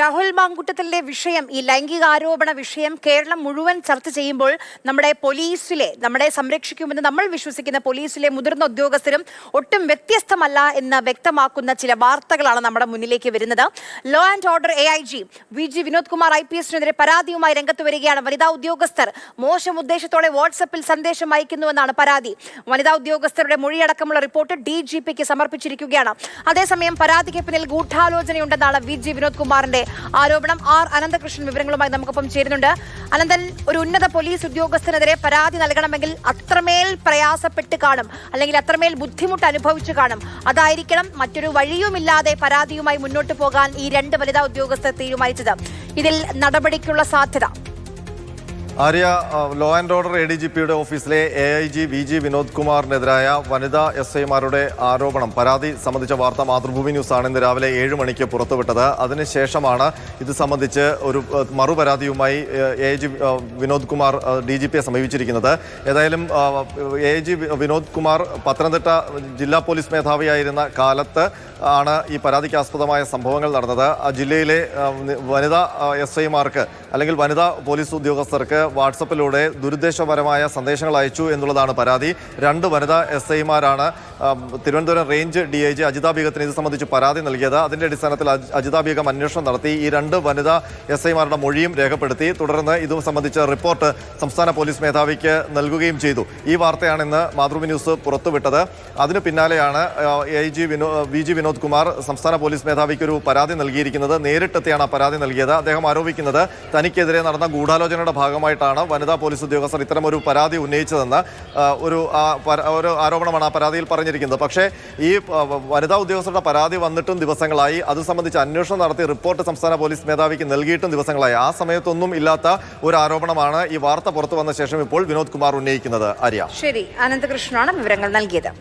രാഹുൽ മാങ്കുട്ടത്തിലെ വിഷയം ഈ ലൈംഗികാരോപണ വിഷയം കേരളം മുഴുവൻ ചർച്ച ചെയ്യുമ്പോൾ നമ്മുടെ പോലീസിലെ നമ്മളെ സംരക്ഷിക്കുമെന്ന് നമ്മൾ വിശ്വസിക്കുന്ന പോലീസിലെ മുതിർന്ന ഉദ്യോഗസ്ഥരും ഒട്ടും വ്യത്യസ്തമല്ല എന്ന് വ്യക്തമാക്കുന്ന ചില വാർത്തകളാണ് നമ്മുടെ മുന്നിലേക്ക് വരുന്നത്. Law and order A I G V G Vinod Kumar I P എസിനെതിരെ പരാതിയുമായി രംഗത്ത് വരികയാണ്. വനിതാ ഉദ്യോഗസ്ഥർ മോശം ഉദ്ദേശത്തോടെ വാട്സപ്പിൽ സന്ദേശം അയക്കുന്നുവെന്നാണ് പരാതി. വനിതാ ഉദ്യോഗസ്ഥരുടെ മൊഴിയടക്കമുള്ള റിപ്പോർട്ട് ഡി ജി പിക്ക് സമർപ്പിച്ചിരിക്കുകയാണ്. അതേസമയം പരാതിക്ക് പിന്നിൽ ഗൂഢാലോചനയുണ്ടെന്നാണ് വി ജി വിനോദ് കുമാറിന്റെ ആരോപണം ആർ അനന്തകൃഷ്ണൻ വിവരങ്ങളുമായി നമുക്കൊപ്പം ചേരുന്നുണ്ട്. അനന്തൻ ഒരു ഉന്നത പോലീസ് ഉദ്യോഗസ്ഥനെതിരെ പരാതി നൽകണമെങ്കിൽ അത്രമേൽ പ്രയാസപ്പെട്ട് കാണും. അല്ലെങ്കിൽ അത്രമേൽ ബുദ്ധിമുട്ട് അനുഭവിച്ചു കാണും. അതായിരിക്കണം മറ്റൊരു വഴിയുമില്ലാതെ പരാതിയുമായി മുന്നോട്ട് പോകാൻ ഈ രണ്ട് വനിതാ ഉദ്യോഗസ്ഥർ തീരുമാനിച്ചത്. ഇതിൽ നടപടിക്കുള്ള സാധ്യത Arya law and order A D G പിയുടെ ഓഫീസിലെ A I G V G Vinod കുമാറിനെതിരായ വനിതാ എസ് ഐമാരുടെ ആരോപണം. പരാതി സംബന്ധിച്ച വാർത്ത മാതൃഭൂമി ന്യൂസാണ് ഇന്ന് രാവിലെ ഏഴ് മണിക്ക് പുറത്തുവിട്ടത്. അതിനുശേഷമാണ് ഇത് സംബന്ധിച്ച് ഒരു മറുപരാതിയുമായി A I G Vinod Kumar D G പിയെ സമീപിച്ചിരിക്കുന്നത്. ഏതായാലും A I G Vinod Kumar Pathanamthitta ജില്ലാ പോലീസ് മേധാവിയായിരുന്ന കാലത്ത് ആണ് ഈ പരാതിക്കാസ്പദമായ സംഭവങ്ങൾ നടന്നത്. ജില്ലയിലെ വനിതാ എസ് ഐമാർക്ക് അല്ലെങ്കിൽ വനിതാ പോലീസ് ഉദ്യോഗസ്ഥർക്ക് വാട്സപ്പിലൂടെ ദുരുദ്ദേശപരമായ സന്ദേശങ്ങൾ അയച്ചു എന്നുള്ളതാണ് പരാതി. രണ്ട് വനിതാ S ഐമാരാണ് Thiruvananthapuram range D I G Ajitha ബീഗത്തിന് ഇത് സംബന്ധിച്ച് പരാതി നൽകിയത്. അതിന്റെ അടിസ്ഥാനത്തിൽ അജ്- അജിതാ ബീഗം അന്വേഷണം നടത്തി ഈ രണ്ട് വനിതാ എസ് ഐമാരുടെ മൊഴിയും രേഖപ്പെടുത്തി. തുടർന്ന് ഇത് സംബന്ധിച്ച റിപ്പോർട്ട് സംസ്ഥാന പോലീസ് മേധാവിക്ക് നൽകുകയും ചെയ്തു. ഈ വാർത്തയാണ് ഇന്ന് മാതൃഭൂമി ന്യൂസ് പുറത്തുവിട്ടത്. അതിന് പിന്നാലെയാണ് എ ജി വിനോ വി ജി വിനോദ് കുമാർ സംസ്ഥാന പോലീസ് മേധാവിക്ക് ഒരു പരാതി നൽകിയിരിക്കുന്നത്. നേരിട്ടെത്തിയാണ് ആ പരാതി നൽകിയത്. അദ്ദേഹം ആരോപിക്കുന്നത് തനിക്കെതിരെ നടന്ന ഗൂഢാലോചനയുടെ ഭാഗമായിട്ടാണ് വനിതാ പോലീസ് ഉദ്യോഗസ്ഥർ ഇത്തരം ഒരു പരാതി ഉന്നയിച്ചതെന്ന് ഒരു ഒരു ആരോപണമാണ് ആ പരാതിയിൽ പറഞ്ഞിരിക്കുന്നത്. പക്ഷേ ഈ വനിതാ ഉദ്യോഗസ്ഥരുടെ പരാതി വന്നിട്ടും ദിവസങ്ങളായി. അത് സംബന്ധിച്ച് അന്വേഷണം നടത്തി റിപ്പോർട്ട് സംസ്ഥാന പോലീസ് മേധാവിക്ക് നൽകിയിട്ടും ദിവസങ്ങളായി. ആ സമയത്തൊന്നും ഇല്ലാത്ത ഒരു ആരോപണമാണ് ഈ വാർത്ത പുറത്തു വന്ന ശേഷം ഇപ്പോൾ വിനോദ് കുമാർ ഉന്നയിക്കുന്നത്. ആര്യ. ശരി അനന്തകൃഷ്ണനാണ് വിവരങ്ങൾ നൽകിയത്.